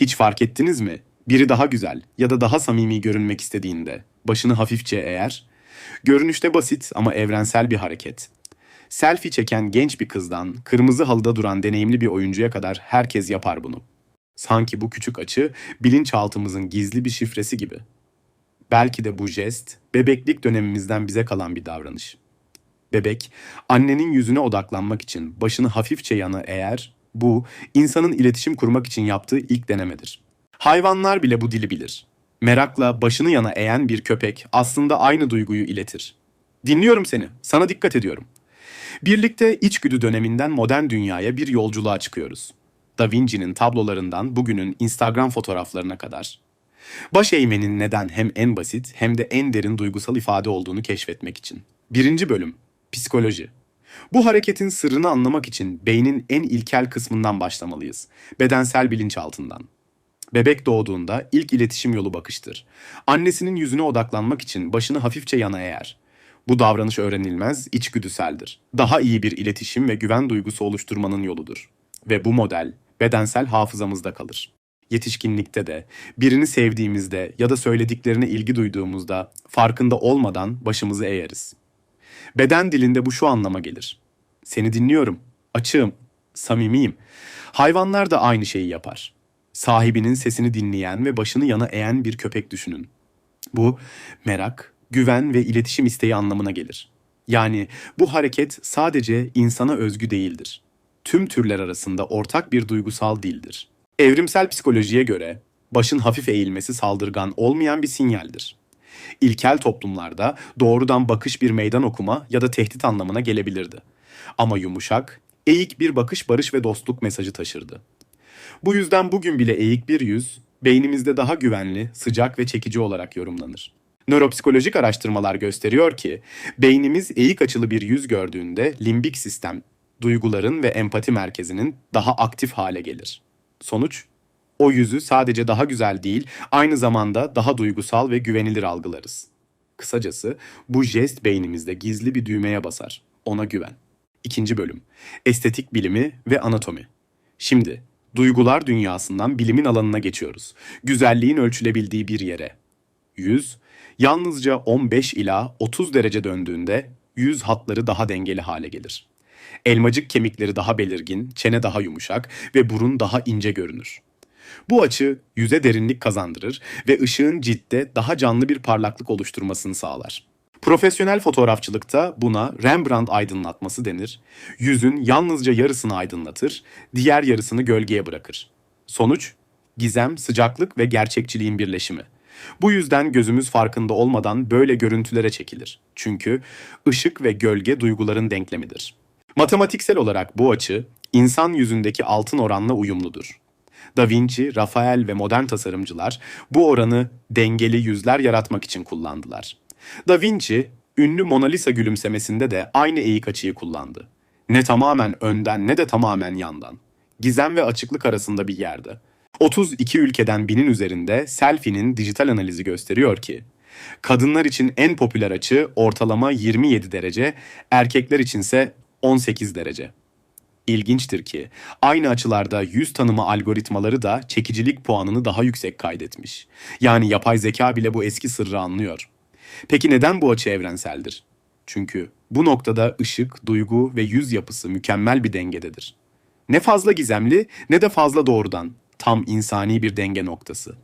Hiç fark ettiniz mi? Biri daha güzel ya da daha samimi görünmek istediğinde başını hafifçe eğer, görünüşte basit ama evrensel bir hareket. Selfie çeken genç bir kızdan kırmızı halıda duran deneyimli bir oyuncuya kadar herkes yapar bunu. Sanki bu küçük açı bilinçaltımızın gizli bir şifresi gibi. Belki de bu jest bebeklik dönemimizden bize kalan bir davranış. Bebek, annenin yüzüne odaklanmak için başını hafifçe yana eğer, bu insanın iletişim kurmak için yaptığı ilk denemedir. Hayvanlar bile bu dili bilir. Merakla başını yana eğen bir köpek aslında aynı duyguyu iletir. Dinliyorum seni, sana dikkat ediyorum. Birlikte içgüdü döneminden modern dünyaya bir yolculuğa çıkıyoruz. Da Vinci'nin tablolarından bugünün Instagram fotoğraflarına kadar. Baş eğmenin neden hem en basit hem de en derin duygusal ifade olduğunu keşfetmek için. Birinci bölüm, psikoloji. Bu hareketin sırrını anlamak için beynin en ilkel kısmından başlamalıyız. Bedensel bilinçaltından. Bebek doğduğunda ilk iletişim yolu bakıştır. Annesinin yüzüne odaklanmak için başını hafifçe yana eğer. Bu davranış öğrenilmez, içgüdüseldir. Daha iyi bir iletişim ve güven duygusu oluşturmanın yoludur. Ve bu model bedensel hafızamızda kalır. Yetişkinlikte de, birini sevdiğimizde ya da söylediklerine ilgi duyduğumuzda farkında olmadan başımızı eğeriz. Beden dilinde bu şu anlama gelir. Seni dinliyorum, açığım, samimiyim. Hayvanlar da aynı şeyi yapar. Sahibinin sesini dinleyen ve başını yana eğen bir köpek düşünün. Bu merak, güven ve iletişim isteği anlamına gelir. Yani bu hareket sadece insana özgü değildir. Tüm türler arasında ortak bir duygusal dildir. Evrimsel psikolojiye göre başın hafif eğilmesi saldırgan olmayan bir sinyaldir. İlkel toplumlarda doğrudan bakış bir meydan okuma ya da tehdit anlamına gelebilirdi. Ama yumuşak, eğik bir bakış barış ve dostluk mesajı taşırdı. Bu yüzden bugün bile eğik bir yüz, beynimizde daha güvenli, sıcak ve çekici olarak yorumlanır. Nöropsikolojik araştırmalar gösteriyor ki, beynimiz eğik açılı bir yüz gördüğünde limbik sistem, duyguların ve empati merkezinin daha aktif hale gelir. Sonuç, o yüzü sadece daha güzel değil, aynı zamanda daha duygusal ve güvenilir algılarız. Kısacası bu jest beynimizde gizli bir düğmeye basar. Ona güven. İkinci bölüm. Estetik bilimi ve anatomi. Şimdi duygular dünyasından bilimin alanına geçiyoruz. Güzelliğin ölçülebildiği bir yere. Yüz, yalnızca 15 ila 30 derece döndüğünde yüz hatları daha dengeli hale gelir. Elmacık kemikleri daha belirgin, çene daha yumuşak ve burun daha ince görünür. Bu açı yüze derinlik kazandırır ve ışığın ciltte daha canlı bir parlaklık oluşturmasını sağlar. Profesyonel fotoğrafçılıkta buna Rembrandt aydınlatması denir. Yüzün yalnızca yarısını aydınlatır, diğer yarısını gölgeye bırakır. Sonuç, gizem, sıcaklık ve gerçekçiliğin birleşimi. Bu yüzden gözümüz farkında olmadan böyle görüntülere çekilir. Çünkü ışık ve gölge duyguların denklemidir. Matematiksel olarak bu açı insan yüzündeki altın oranla uyumludur. Da Vinci, Rafael ve modern tasarımcılar bu oranı dengeli yüzler yaratmak için kullandılar. Da Vinci, ünlü Mona Lisa gülümsemesinde de aynı eğik açıyı kullandı. Ne tamamen önden ne de tamamen yandan. Gizem ve açıklık arasında bir yerde. 32 ülkeden binin üzerinde selfie'nin dijital analizi gösteriyor ki, kadınlar için en popüler açı ortalama 27 derece, erkekler içinse 18 derece. İlginçtir ki aynı açılarda yüz tanıma algoritmaları da çekicilik puanını daha yüksek kaydetmiş. Yani yapay zeka bile bu eski sırrı anlıyor. Peki neden bu açı evrenseldir? Çünkü bu noktada ışık, duygu ve yüz yapısı mükemmel bir dengededir. Ne fazla gizemli ne de fazla doğrudan. Tam insani bir denge noktası.